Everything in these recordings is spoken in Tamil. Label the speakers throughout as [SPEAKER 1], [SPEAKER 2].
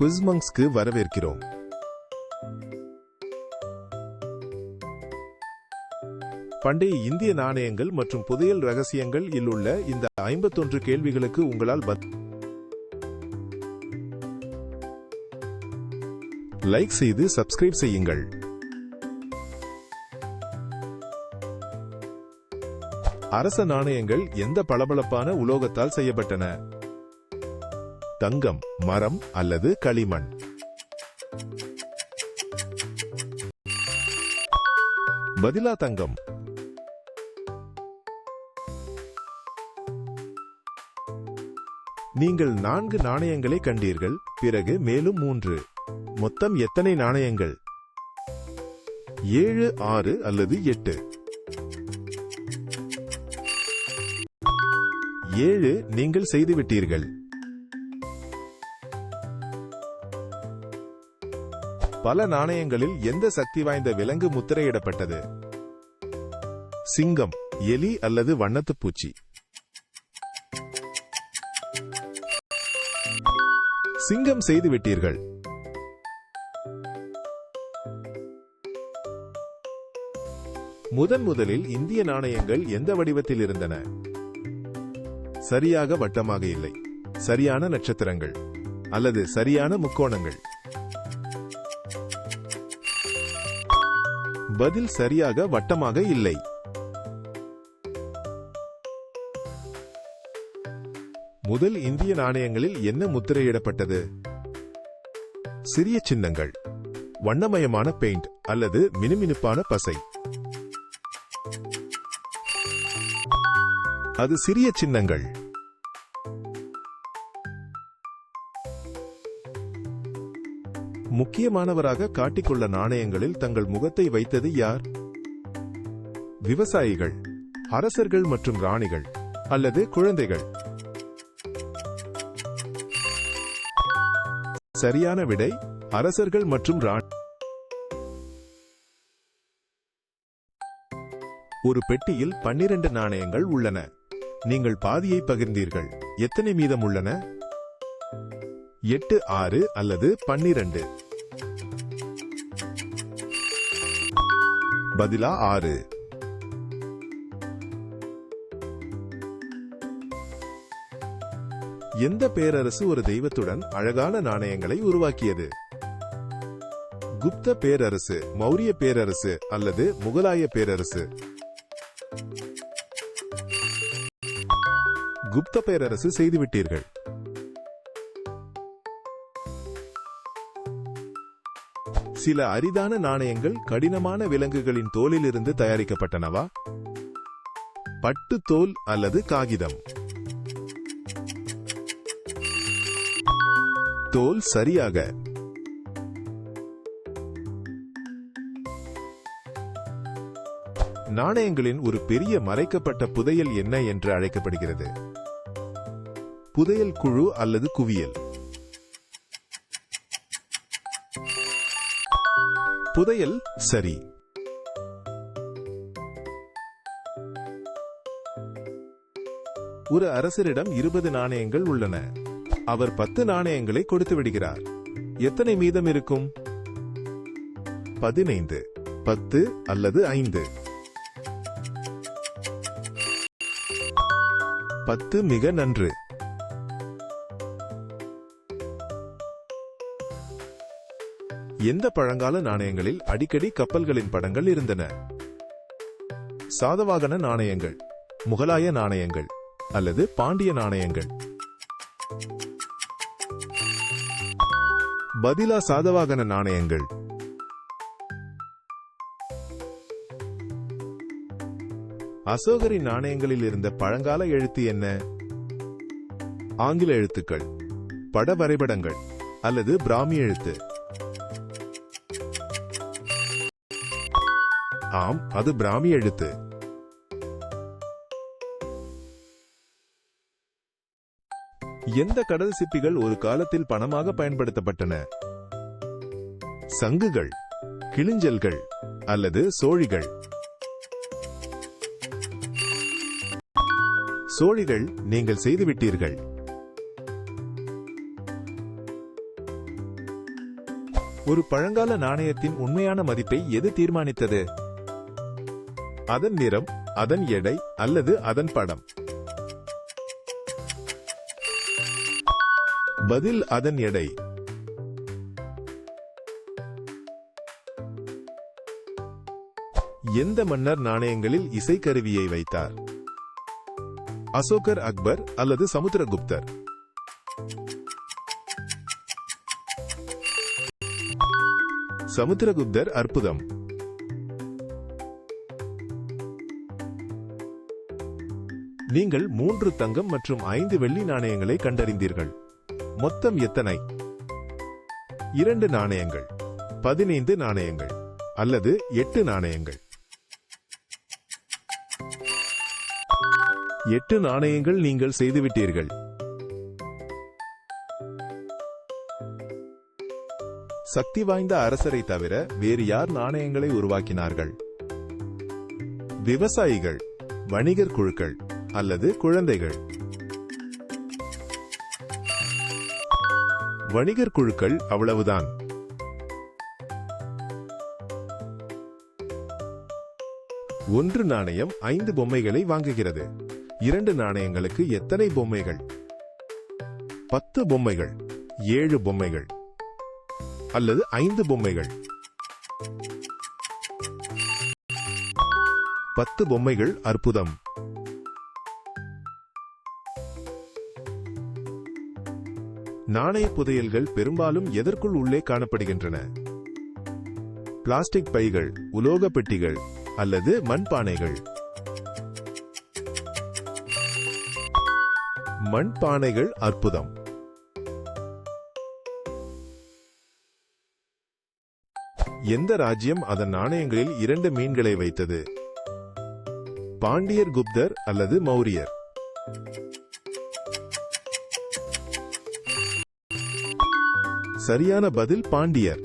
[SPEAKER 1] குவிஸ்மங்ஸ்க்கு வரவேற்கிறோம். பண்டைய இந்திய நாணயங்கள் மற்றும் புதையல் ரகசியங்கள் இல் உள்ள இந்த ஐம்பத்தொன்று கேள்விகளுக்கு உங்களால் பத் லைக் செய்து சப்ஸ்கிரைப் செய்யுங்கள். அரச நாணயங்கள் எந்த பளபளப்பான உலோகத்தால் செய்யப்பட்டன? தங்கம் மரம் அல்லது களிமண். பதிலா தங்கம். நீங்கள் நான்கு நாணயங்களை கண்டீர்கள் பிறகு மேலும் மூன்று. மொத்தம் எத்தனை நாணயங்கள்? ஏழு ஆறு அல்லது எட்டு. ஏழு நீங்கள் செய்துவிட்டீர்கள். பல நாணயங்களில் எந்த சக்தி வாய்ந்த விலங்கு முத்திரையிடப்பட்டது? சிங்கம் எலி அல்லது வண்ணத்து பூச்சி. சிங்கம் செய்து விட்டீர்கள் முதன் முதலில் இந்திய நாணயங்கள் எந்த வடிவத்தில் இருந்தன? சரியாக வட்டமாக இல்லை. சரியான நட்சத்திரங்கள் அல்லது சரியான முக்கோணங்கள். பதில் சரியாக வட்டமாக இல்லை. முதல் இந்திய நாணயங்களில் என்ன முத்திரையிடப்பட்டது? சிறிய சின்னங்கள் வண்ணமயமான பெயிண்ட் அல்லது மினுமினுப்பான பசை. அது சிறிய சின்னங்கள். முக்கியமானவராக காட்டிக்கொள்ள நாணயங்களில் தங்கள் முகத்தை வைத்தது யார்? விவசாயிகள் அரசர்கள் மற்றும் ராணிகள் அல்லது குழந்தைகள்? சரியான விடை அரசர்கள் மற்றும் ராணி. ஒரு பெட்டியில் பன்னிரண்டு நாணயங்கள் உள்ளன. நீங்கள் பாதியை பகிர்ந்தீர்கள். எத்தனை மீதம் உள்ளன? எட்டு ஆறு அல்லது பன்னிரண்டு. பதிலா ஆறு. எந்த பேரரசு ஒரு தெய்வத்துடன் அழகான நாணயங்களை உருவாக்கியது? குப்த பேரரசு மௌரிய பேரரசு அல்லது முகலாய பேரரசு? குப்த பேரரசு செய்துவிட்டீர்கள். சில அரிதான நாணயங்கள் கடினமான விலங்குகளின் தோலிலிருந்து தயாரிக்கப்பட்டனவா? பட்டு தோல் அல்லது காகிதம். தோல் சரியாக. நாணயங்களின் ஒரு பெரிய மறைக்கப்பட்ட புதையல் என்ன என்று அழைக்கப்படுகிறது? புதையல் குழு அல்லது குவியல்? புதையல் சரி. ஒரு அரசரிடம் இருபது நாணயங்கள் உள்ளன. அவர் பத்து நாணயங்களை கொடுத்து விடுகிறார். எத்தனை மீதம் இருக்கும்? பதினைந்து பத்து அல்லது ஐந்து? பத்து மிக நன்று. எந்த பழங்கால நாணயங்களில் அடிக்கடி கப்பல்களின் படங்கள் இருந்தன? சாதவாகன நாணயங்கள் முகலாய நாணயங்கள் அல்லது பாண்டிய நாணயங்கள். பதிலா சாதவாகன நாணயங்கள். அசோகரின் நாணயங்களில் இருந்த பழங்கால எழுத்து என்ன? ஆங்கில எழுத்துக்கள் பட வரைபடங்கள் அல்லது பிராமி எழுத்து. ஆம் அது பிராமி எழுத்து. எந்த கடல் சிப்பிகள் ஒரு காலத்தில் பணமாக பயன்படுத்தப்பட்டன? சங்குகள் கிளிஞ்சல்கள் அல்லது சோழிகள்? சோழிகள் நீங்கள் செய்துவிட்டீர்கள். ஒரு பழங்கால நாணயத்தின் உண்மையான மதிப்பை எது தீர்மானித்தது? அதன் நிறம் அதன் எடை அல்லது அதன் படம். பதில் அதன் எடை. எந்த மன்னர் நாணயங்களில் இசைக்கருவியை வைத்தார்? அசோகர் அக்பர் அல்லது சமுத்திரகுப்தர்? சமுத்திரகுப்தர் அற்புதம். நீங்கள் மூன்று தங்கம் மற்றும் ஐந்து வெள்ளி நாணயங்களை கண்டறிந்தீர்கள். மொத்தம் எத்தனை? இரண்டு நாணயங்கள் பதினைந்து நாணயங்கள் அல்லது எட்டு நாணயங்கள். எட்டு நாணயங்கள் நீங்கள் செய்துவிட்டீர்கள். சக்தி வாய்ந்த அரசரை தவிர வேறு யார் நாணயங்களை உருவாக்கினார்கள்? விவசாயிகள் வணிகர் குழுக்கள் அல்லது குழந்தைகள். வணிகர் குழுக்கள் அவ்வளவுதான். ஒன்று நாணயம் ஐந்து பொம்மைகளை வாங்குகிறது. இரண்டு நாணயங்களுக்கு எத்தனை பொம்மைகள்? பத்து பொம்மைகள் ஏழு பொம்மைகள் அல்லது ஐந்து பொம்மைகள்? பத்து பொம்மைகள் அற்புதம். நாணய புதையல்கள் பெரும்பாலும் எதற்குள் உள்ளே காணப்படுகின்றன? பிளாஸ்டிக் பைகள் உலோக பெட்டிகள் அல்லது மண்பானைகள். மண்பானைகள் அற்புதம். எந்த ராஜ்யம் அதன் நாணயங்களில் இரண்டு மீன்களை வைத்தது? பாண்டியர் குப்தர் அல்லது மௌரியர்? சரியான பதில் பாண்டியர்.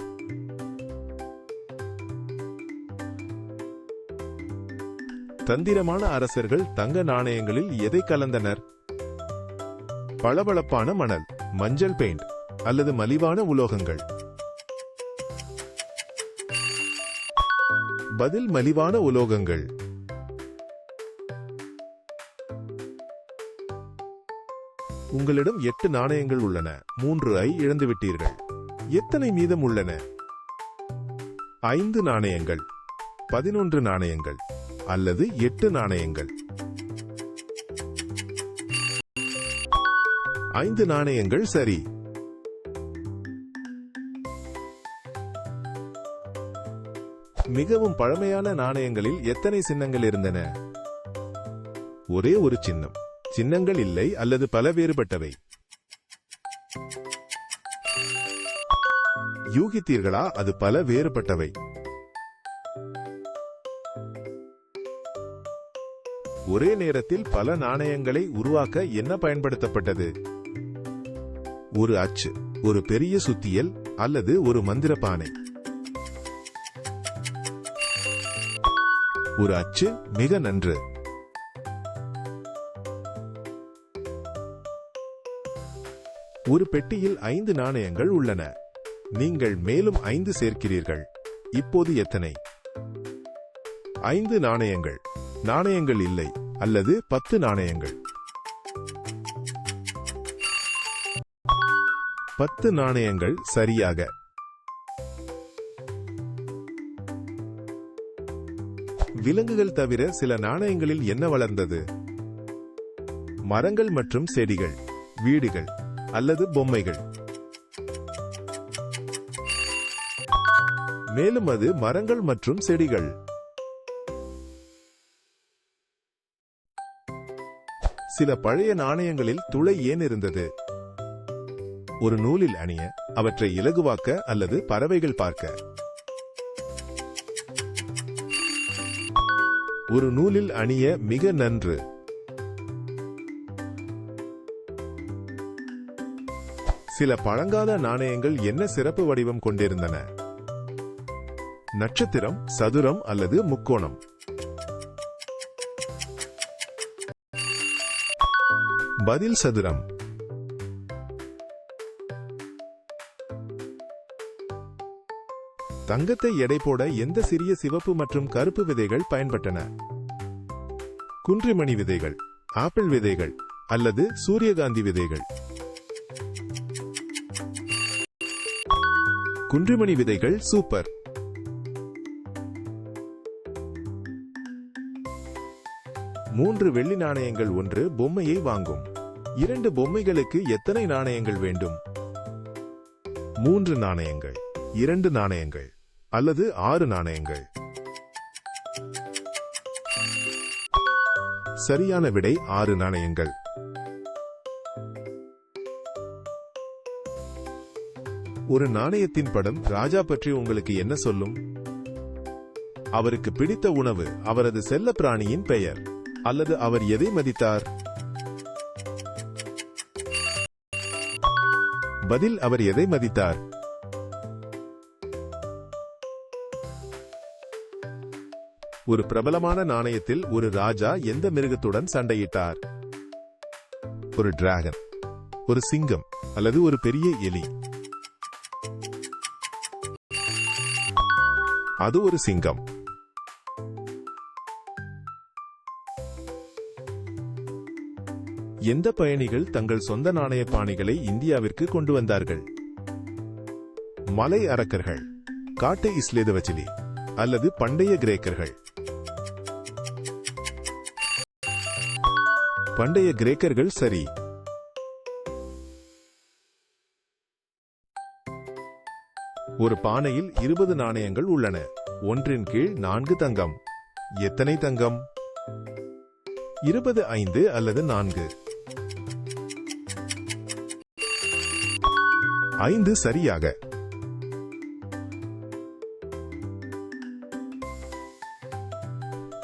[SPEAKER 1] தந்திரமான அரசர்கள் தங்க நாணயங்களில் எதை கலந்தனர்? பளபளப்பான மணல் மஞ்சள் பெயிண்ட் அல்லது மலிவான உலோகங்கள். பதில் மலிவான உலோகங்கள். உங்களிடம் எட்டு நாணயங்கள் உள்ளன. மூன்று ஐ இழந்துவிட்டீர்கள். எத்தனை மீதம் உள்ளன? ஐந்து நாணயங்கள் பதினொன்று நாணயங்கள் அல்லது எட்டு நாணயங்கள். ஐந்து நாணயங்கள் சரி. மிகவும் பழமையான நாணயங்களில் எத்தனை சின்னங்கள் இருந்தன? ஒரே ஒரு சின்னம். சின்னங்கள் இல்லை அல்லது பல வேறுபட்டவை. யூகித்தீர்களா? அது பல வேறுபட்டவை. ஒரே நேரத்தில் பல நாணயங்களை உருவாக்க என்ன பயன்படுத்தப்பட்டது? ஒரு அச்சு ஒரு பெரிய சுத்தியல் அல்லது ஒரு மந்திர பானை ஒரு அச்சு மிக நன்று. ஒரு பெட்டியில் ஐந்து நாணயங்கள் உள்ளன. நீங்கள் மேலும் ஐந்து சேர்க்கிறீர்கள். இப்போது எத்தனை? ஐந்து நாணயங்கள். நாணயங்கள் இல்லை அல்லது பத்து நாணயங்கள். பத்து நாணயங்கள் சரியாக. விலங்குகள் தவிர சில நாணயங்களில் என்ன வளர்ந்தது? மரங்கள் மற்றும் செடிகள் வீடுகள் அல்லது பொம்மைகள். மேலும் அது மரங்கள் மற்றும் செடிகள். சில பழைய நாணயங்களில் துளை ஏன் இருந்தது? ஒரு நூலில் அணிய அவற்றை இலகுவாக்க அல்லது பறவைகள் பார்க்க. ஒரு நூலில் அணிய மிக நன்று. சில பழங்கால நாணயங்கள் என்ன சிறப்பு வடிவம் கொண்டிருந்தன? நட்சத்திரம் சதுரம் அல்லது முக்கோணம். பதில் சதுரம். தங்கத்தை எடை போட எந்த சிறிய சிவப்பு மற்றும் கருப்பு விதைகள் பயன்பட்டன? குன்றிமணி விதைகள் ஆப்பிள் விதைகள் அல்லது சூரியகாந்தி விதைகள். குன்றிமணி விதைகள் சூப்பர். மூன்று வெள்ளி நாணயங்கள் ஒன்று பொம்மையை வாங்கும். இரண்டு பொம்மைகளுக்கு எத்தனை நாணயங்கள் வேண்டும்? மூன்று நாணயங்கள் இரண்டு நாணயங்கள் அல்லது ஆறு நாணயங்கள். சரியான விடை ஆறு நாணயங்கள். ஒரு நாணயத்தின் படம் ராஜா பற்றி உங்களுக்கு என்ன சொல்லும்? அவருக்கு பிடித்த உணவு அவரது செல்ல பிராணியின் பெயர். அல்லது அவர் எதை மதித்தார்? பதில் அவர் எதை மதித்தார்? ஒரு பிரபலமான நாணயத்தில் ஒரு ராஜா எந்த மிருகத்துடன் சண்டையிட்டார்? ஒரு டிராகன் ஒரு சிங்கம் அல்லது ஒரு பெரிய எலி. அது ஒரு சிங்கம். எந்த பயணிகள் தங்கள் சொந்த நாணய பாணிகளை இந்தியாவிற்கு கொண்டு வந்தார்கள்? மலை அரக்கர்கள் காட்டு இஸ்லேதவச்சிலி அல்லது பண்டைய கிரேக்கர்கள். பண்டைய கிரேக்கர்கள் சரி. ஒரு பானையில் இருபது நாணயங்கள் உள்ளன. ஒன்றின் கீழ் நான்கு தங்கம். எத்தனை தங்கம்? இருபது ஐந்து அல்லது நான்கு. ஐந்து சரியாக.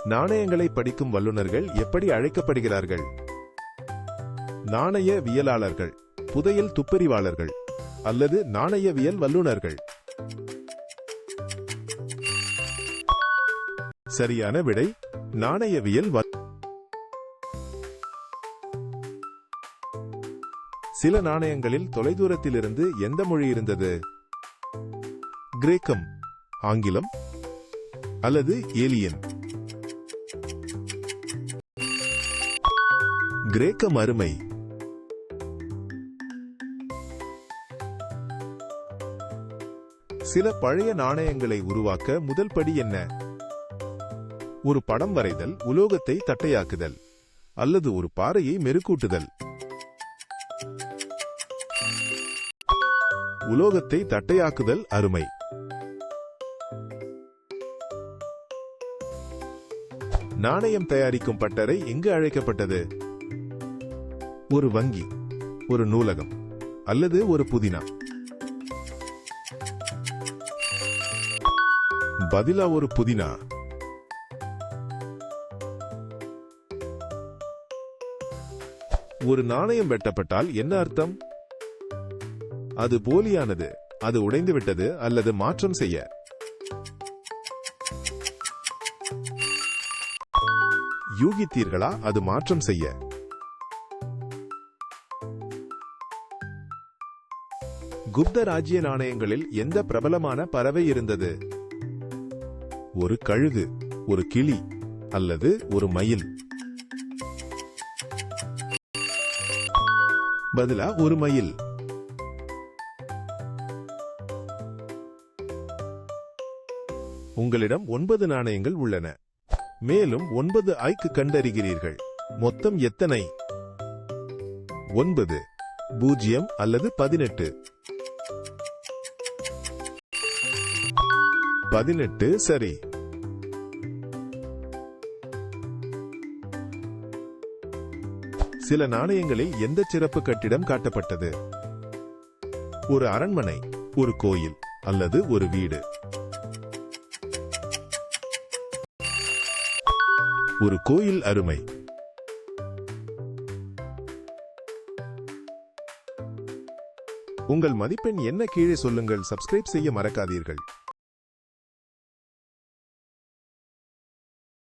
[SPEAKER 1] நாணயங்களை படிக்கும் வல்லுநர்கள் எப்படி அழைக்கப்படுகிறார்கள்? நாணயவியலாளர்கள் புதையல் துப்பறிவாளர்கள் அல்லது நாணயவியல் வல்லுநர்கள்? சரியான விடை நாணயவியல் சில நாணயங்களில் தொலைதூரத்திலிருந்து எந்த மொழி இருந்தது? கிரேக்கம் ஆங்கிலம் அல்லது ஏலியன்? கிரேக்கம் அருமை. சில பழைய நாணயங்களை உருவாக்க முதல் படி என்ன? ஒரு படம் வரைதல் உலோகத்தை தட்டையாக்குதல் அல்லது ஒரு பாறையை மெருக்கூட்டுதல் உலோகத்தை தட்டையாக்குதல் அருமை. நாணயம் தயாரிக்கும் பட்டறை எங்கு அழைக்கப்பட்டது? ஒரு வங்கி ஒரு நூலகம் அல்லது ஒரு புதினா? பதிலா ஒரு புதினா? ஒரு நாணயம் வெட்டப்பட்டால் என்ன அர்த்தம்? அது போலியானது. அது உடைந்து விட்டது அல்லது மாற்றம் செய்ய. யூகித்தீர்களா? அது மாற்றம் செய்ய. குப்த ராஜ்ய நாணயங்களில் எந்த பிரபலமான பறவை இருந்தது? ஒரு கழுகு ஒரு கிளி அல்லது ஒரு மயில். பதிலா ஒரு மயில். உங்களிடம் ஒன்பது நாணயங்கள் உள்ளன. மேலும் ஒன்பது ஐக்கு கண்டறிகிறீர்கள். மொத்தம் எத்தனை? ஒன்பது பூஜ்ஜியம் அல்லது பதினெட்டு. பதினெட்டு சரி. சில நாணயங்களில் எந்த சிறப்பு கட்டிடம் காட்டப்பட்டது? ஒரு அரண்மனை ஒரு கோயில் அல்லது ஒரு வீடு. ஒரு கோயில் அருமை. உங்கள் மதிப்பெண் என்ன கீழே சொல்லுங்கள் சப்ஸ்கிரைப் செய்ய மறக்காதீர்கள்.